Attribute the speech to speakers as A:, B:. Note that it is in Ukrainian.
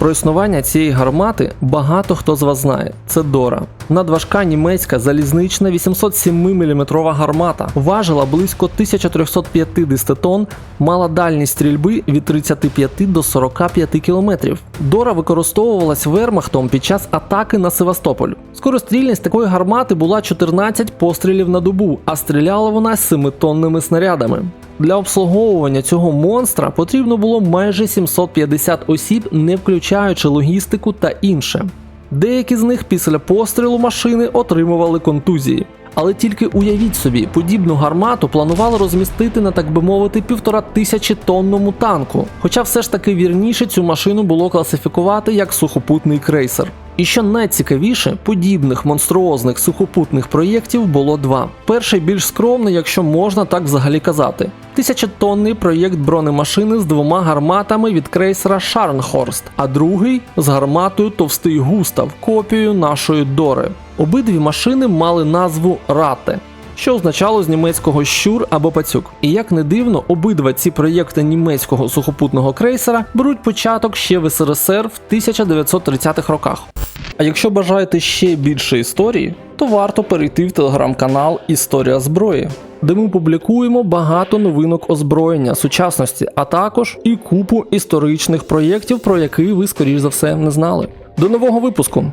A: Про існування цієї гармати багато хто з вас знає. Це Дора. Надважка німецька залізнична 807 мм гармата важила близько 1350 тонн, мала дальність стрільби від 35 до 45 км. Дора використовувалась вермахтом під час атаки на Севастополь. Скорострільність такої гармати була 14 пострілів на добу, а стріляла вона 7-тонними снарядами. Для обслуговування цього монстра потрібно було майже 750 осіб, не включаючи логістику та інше. Деякі з них після пострілу машини отримували контузії. Але тільки уявіть собі, подібну гармату планували розмістити на так би мовити півтора тисячі тонному танку. Хоча все ж таки вірніше цю машину було класифікувати як сухопутний крейсер. І що найцікавіше, подібних монструозних сухопутних проєктів було два. Перший більш скромний, якщо можна так взагалі казати. Тисячотонний проєкт бронемашини з двома гарматами від крейсера Шарнхорст, а другий з гарматою Товстий Густав, копією нашої Дори. Обидві машини мали назву Рате. Що означало з німецького щур або пацюк. І як не дивно, обидва ці проєкти німецького сухопутного крейсера беруть початок ще в СРСР в 1930-х роках. А якщо бажаєте ще більше історії, то варто перейти в телеграм-канал Історія зброї, де ми публікуємо багато новинок озброєння сучасності, а також і купу історичних проєктів, про які ви, скоріш за все, не знали. До нового випуску!